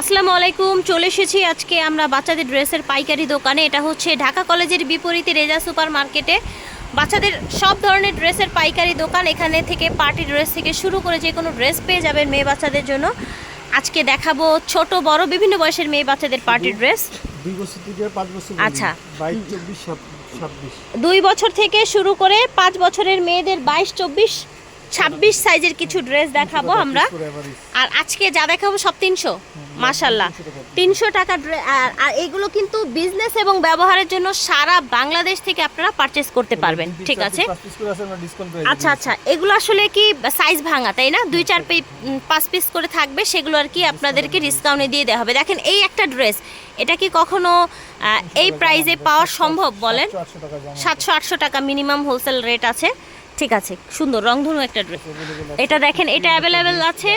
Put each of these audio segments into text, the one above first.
আসসালামু আলাইকুম চলে এসেছি আজকে আমরা বাচ্চাদের ড্রেসের পাইকারি দোকানে। এটা হচ্ছে ঢাকা কলেজের বিপরীতে রেজা সুপার মার্কেটে। বাচ্চাদের সব ধরনের ড্রেসের পাইকারি দোকান এখানে থেকে পার্টি ড্রেস থেকে শুরু করে যে কোনো ড্রেস পেয়ে যাবেন মেয়ে বাচ্চাদের জন্য। আজকে দেখাবো ছোট বড় বিভিন্ন বয়সের মেয়ে বাচ্চাদের পার্টি ড্রেস। আচ্ছা। দুই বছর থেকে শুরু করে পাঁচ বছরের মেয়েদের বাইশ চব্বিশ ছাব্বিশ সাইজের কিছু ড্রেস দেখাবো আমরা। আর আজকে যা দেখাবো সব তিনশো মাসাল্লাহ তিনশো টাকা আর আর এগুলো কিন্তু বিজনেস এবং ব্যবহারের জন্য সারা বাংলাদেশ থেকে আপনারা পারচেস করতে পারবেন ঠিক আছে আচ্ছা আচ্ছা এগুলো আসলে কি সাইজ ভাঙা তাই না? দুই চার পি পাঁচ পিস করে থাকবে সেগুলো আর কি আপনাদেরকে ডিসকাউন্টে দিয়ে দেওয়া হবে। দেখেন এই একটা ড্রেস এটা কি কখনো এই প্রাইজে পাওয়া সম্ভব বলেন? সাতশো আটশো টাকা মিনিমাম হোলসেল রেট আছে। ঠিক আছে সুন্দর রংধনু একটা ড্রেস এটা দেখেন এটা অ্যাভেলেবেল আছে।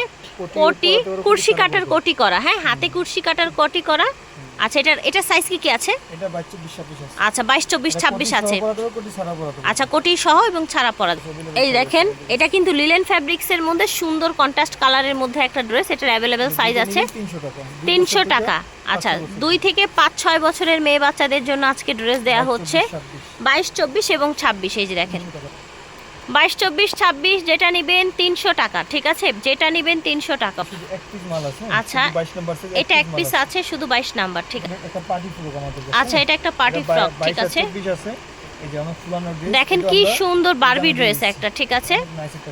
কোটি কুর্সি কাটার কোটি করা। হ্যাঁ হাতে কুর্সি কাটার কোটি করা। আচ্ছা এটার এটা সাইজ কি কি আছে? আচ্ছা বাইশ চব্বিশ ছাব্বিশ আছে। পড়াতে আচ্ছা কোটি সহ এবং ছাড়া পরা এই দেখেন এটা কিন্তু লিলেন ফ্যাব্রিক্সের মধ্যে সুন্দর কন্ট্রাস্ট কালারের মধ্যে একটা ড্রেস এটার অ্যাভেলেবেল সাইজ আছে তিনশো টাকা। আচ্ছা দুই থেকে পাঁচ ছয় বছরের মেয়ে বাচ্চাদের জন্য আজকে ড্রেস দেওয়া হচ্ছে। বাইশ চব্বিশ এবং ছাব্বিশ এই যে দেখেন। বাইশ চব্বিশ ছাব্বিশ যেটা নেবেন তিনশো টাকা ঠিক আছে? যেটা নেবেন তিনশো টাকা। আছে আচ্ছা, এটা এক পিস আছে। শুধু বাইশ নাম্বার ঠিক আছে? এটা। আচ্ছা এটা একটা পার্টি এটা ফ্রক ঠিক আছে? দেখেন এটা কি সুন্দর বারবি ড্রেস একটা ঠিক আছে।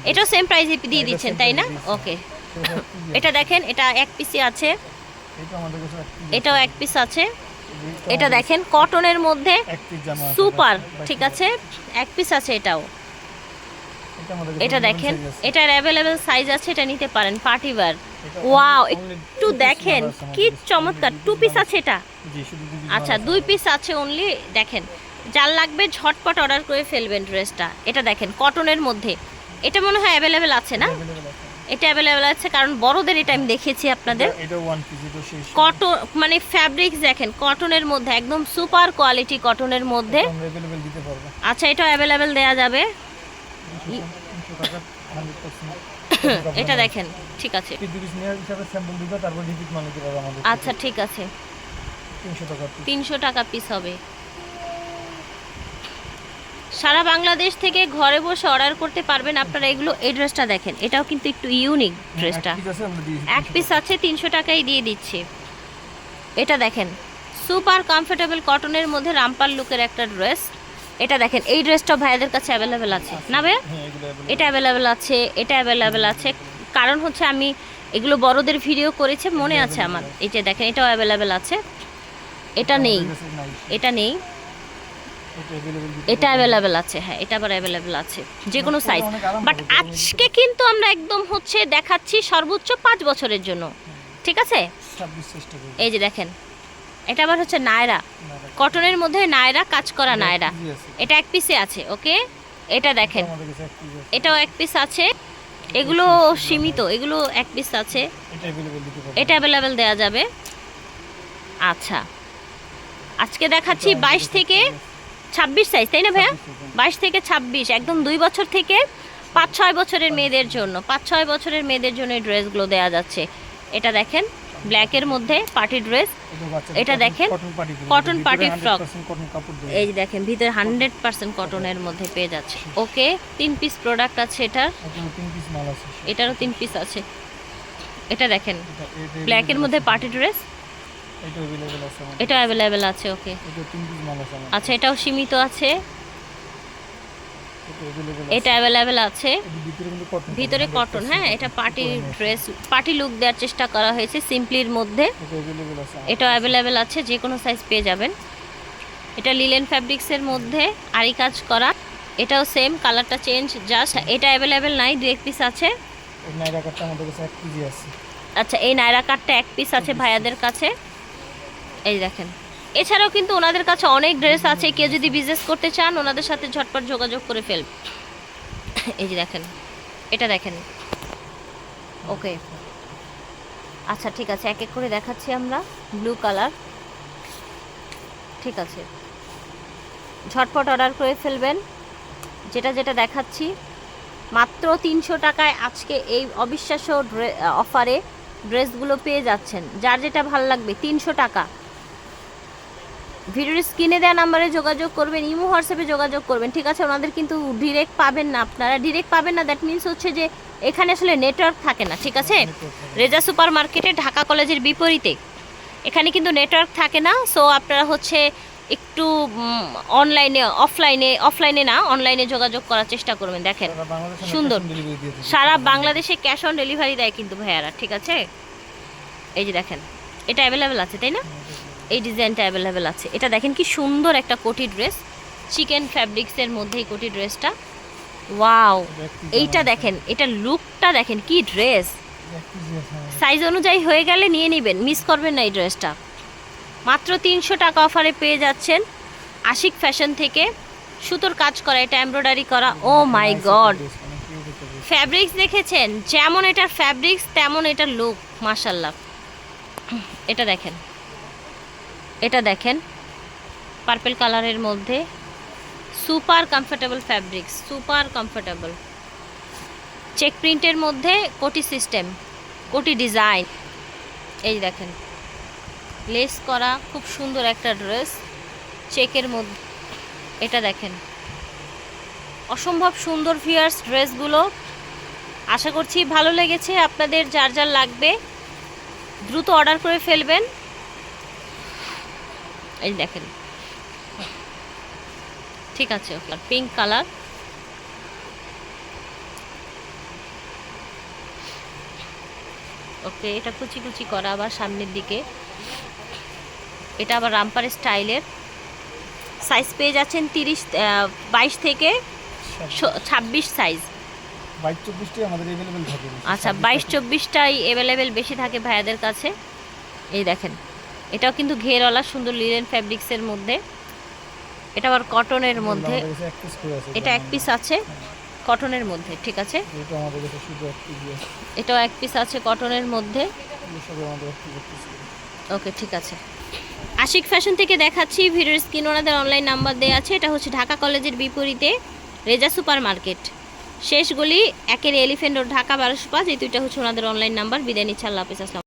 এটাও সেম প্রাইসে দিয়ে দিচ্ছেন তাই না? ওকে এটা দেখেন এটা এক পিসি আছে। এটা এটাও এক পিস আছে। এটা দেখেন কটনের মধ্যে সুপার ঠিক আছে? এক পিস আছে এটাও। এটা দেখেন এটার অ্যাভেলেবেল সাইজ আছে এটা নিতে পারেন পার্টি ওয়্যার এটা ওয়াও একটু দেখেন কি চমৎকার টু পিস আছে এটা। আচ্ছা দুই পিস আছে অনলি দেখেন যার লাগবে ঝটপট অর্ডার করে ফেলবেন ড্রেসটা এটা দেখেন কটনের মধ্যে। এটা মনে হয় অ্যাভেলেবেল আছে না? এটা অ্যাভেলেবেল আছে কারণ বড়দের এটা আমি দেখিয়েছি আপনাদের। কটন মানে ফ্যাব্রিক্স দেখেন কটনের মধ্যে একদম সুপার কোয়ালিটি কটনের মধ্যে। আচ্ছা এটা অ্যাভেলেবেল দেওয়া যাবে তিনশো টাকা, 100% এটা দেখেন ঠিক আছে। আচ্ছা ঠিক আছে। 300 টাকা piece। তিনশো টাকা পিস হবে। সারা বাংলাদেশ থেকে ঘরে বসে অর্ডার করতে পারবেন আপনারা এগুলো এই ড্রেসটা দেখেন। এটাও কিন্তু একটু ইউনিক ড্রেসটা এক দিচ্ছি এক 300 পিস আছে তিনশো টাকাই দিয়ে দিচ্ছে। এটা দেখেন সুপার কমফোর্টেবল কটনের মধ্যে রামপাল লুকের একটা ড্রেস এটা দেখেন এই ড্রেসটা ভাইয়াদের কাছে অ্যাভেলেবেল আছে। না ভাইয়া? হ্যাঁ। এটা অ্যাভেলেবেল আছে এটা অ্যাভেলেবেল আছে। কারণ হচ্ছে আমি এগুলো বড়দের ভিডিও করেছে মনে আছে আমার। এই যে দেখেন এটাও অ্যাভেলেবেল আছে। এটা নেই। এটা নেই। এটা। অ্যাভেলেবেল আছে হ্যাঁ এটা আবার অ্যাভেলেবেল আছে। যে কোনো সাইজ বাট আজকে কিন্তু আমরা একদম হচ্ছে দেখাচ্ছি সর্বোচ্চ পাঁচ বছরের জন্য। ঠিক আছে? 26 চেষ্টা করব। এই যে দেখেন এটা আবার হচ্ছে নায়রা। কটনের মধ্যে নায়রা কাজ করা নায়রা। এটা এক পিসে আছে ওকে? এটা দেখেন। এটাও এক পিস আছে। এগুলো সীমিত এগুলো এক পিস আছে। এটা অ্যাভেলেবেল দেওয়া যাবে। আচ্ছা। আজকে দেখাচ্ছি বাইশ থেকে ছাব্বিশ সাইজ তাই না ভাইয়া? বাইশ থেকে ছাব্বিশ একদম দুই বছর থেকে পাঁচ ছয় বছরের মেয়েদের জন্য পাঁচ ছয় বছরের মেয়েদের জন্য এই ড্রেসগুলো দেওয়া যাচ্ছে। এটা দেখেন। ব্ল্যাকের মধ্যে পার্টি ড্রেস এটা দেখেন, কটন party গুলো। cotton ভিতরে party frock। 100% cotton কাপড় দেওয়া। এই যে দেখেন ভিতরে হান্ড্রেড পার্সেন্ট কটনের মধ্যে পেয়ে যাচ্ছে ওকে তিন পিস প্রোডাক্ট আছে এটার এটারও তিন পিস আছে এটা দেখেন ব্ল্যাকের মধ্যে। পার্টি ড্রেস এটা অ্যাভেলেবেল আছে ওকে। আচ্ছা এটাও সীমিত আছে এটা। অ্যাভেলেবেল আছে। ভিতরে কটন হ্যাঁ এটা পার্টি ড্রেস পার্টি লুক দেওয়ার চেষ্টা করা হয়েছে সিম্পলির মধ্যে। এটা অ্যাভেলেবেল আছে। যে কোনো সাইজ পেয়ে যাবেন। এটা লিলেন ফ্যাব্রিক্সের মধ্যে আরি কাজ করা। এটাও সেম কালারটা চেঞ্জ জাস্ট এটা অ্যাভেলেবেল নাই দু এক পিস আছে। নাইরা কাটটা আমাদের কাছে এক কেজি আছে। আচ্ছা এই নায়রা কাটটা এক পিস আছে ভাইয়াদের কাছে। এই দেখেন এছাড়াও কিন্তু ওনাদের কাছে অনেক ড্রেস আছে, কেউ যদি বিজনেস করতে চান, ওনাদের সাথে ঝটপট যোগাযোগ করে ফেল। এই যে দেখেন, এটা দেখেন। ওকে আচ্ছা ঠিক আছে, এক এক করে দেখাচ্ছি আমরা ব্লু কালার ঠিক আছে। ঝটপট অর্ডার করে ফেলবেন। যেটা যেটা দেখাচ্ছি, মাত্র তিনশো টাকায় আজকে এই অবিশ্বাস্য অফারে ড্রেসগুলো পেয়ে যাচ্ছেন। যার যেটা ভালো লাগবে, তিনশো টাকা। ভিডিওর স্ক্রিনে দেওয়া নাম্বারে যোগাযোগ করবেন ইমো হোয়াটসঅ্যাপে যোগাযোগ করবেন ঠিক আছে? ওনাদের কিন্তু ডিরেক্ট পাবেন না আপনারা। ডিরেক্ট পাবেন না দ্যাট মিন্স হচ্ছে যে এখানে আসলে নেটওয়ার্ক থাকে না ঠিক আছে? রেজা সুপার মার্কেটে ঢাকা কলেজের বিপরীতে। এখানে কিন্তু নেটওয়ার্ক থাকে না সো আপনারা হচ্ছে একটু অনলাইনে অফলাইনে অফলাইনে না অনলাইনে যোগাযোগ করার চেষ্টা করবেন দেখেন। সুন্দর। সারা বাংলাদেশে ক্যাশ অন ডেলিভারি দেয় কিন্তু ভাইয়ারা ঠিক আছে? এই যে দেখেন এটা অ্যাভেলেবেল আছে তাই না? এই ডিজাইনটা অ্যাভেলেবেল আছে। এটা দেখেন কি সুন্দর একটা কোটি ড্রেস। চিকেন ফ্যাব্রিক্সের মধ্যে এই কোটি ড্রেসটা। ওয়াও এইটা দেখেন এটা লুকটা দেখেন কি ড্রেস আমাদের। সাইজ অনুযায়ী হয়ে গেলে নিয়ে নেবেন মিস করবেন না এই ড্রেসটা মাত্র তিনশো টাকা অফারে পেয়ে যাচ্ছেন আশিক ফ্যাশন থেকে। সুতোর কাজ করা এটা এমব্রয়ডারি করা। ও মাই গড। ফ্যাব্রিক্স দেখেছেন? যেমন এটার ফ্যাব্রিক্স তেমন এটার লুক মাশাল্লাহ এটা দেখেন। এটা দেখেন পার্পেল কালারের মধ্যে super comfortable fabrics super comfortable check প্রিন্টের মধ্যে কোটি সিস্টেম কোটি ডিজাইন এই দেখেন লেস করা খুব সুন্দর একটা ড্রেস চেকের মধ্যে এটা দেখেন, অসম্ভব সুন্দর ফিয়ার্স ড্রেসগুলো আশা করছি ভালো লেগেছে, আপনাদের যার যার লাগবে, দ্রুত অর্ডার করে ফেলবেন। এই দেখেন। ঠিক আছে পিঙ্ক কালার ওকে এটা কুচি কুচি করা আবার সামনের দিকে। এটা আবার রামপার স্টাইলের সাইজ পেয়ে যাচ্ছেন তিরিশ বাইশ থেকে ছাব্বিশ সাইজ। আচ্ছা বাইশ চব্বিশটাই অ্যাভেলেবেল বেশি থাকে ভাইয়াদের কাছে। এই দেখেন। এটাও কিন্তু ঘেরওয়ালা সুন্দর লিলেন ফ্যাব্রিক্সের মধ্যে। এটা আবার কটনের মধ্যে। এটা এক পিস আছে কটনের মধ্যে ঠিক আছে? এটাও এক পিস আছে কটনের মধ্যে। ওকে ঠিক আছে। আশিক ফ্যাশন থেকে দেখাচ্ছি ভিডিওর স্ক্রিন ওনাদের অনলাইন নাম্বার দেওয়া আছে। এটা হচ্ছে ঢাকা কলেজের বিপরীতে রেজা সুপার মার্কেট শেষ গলি একের এলিফেন্ট রোড ঢাকা বারোশো পাঁচ। এই দুইটা হচ্ছে ওনাদের অনলাইন নাম্বার বিদায় নিচ্ছে আল্লাহ হাফিজ আসসালাম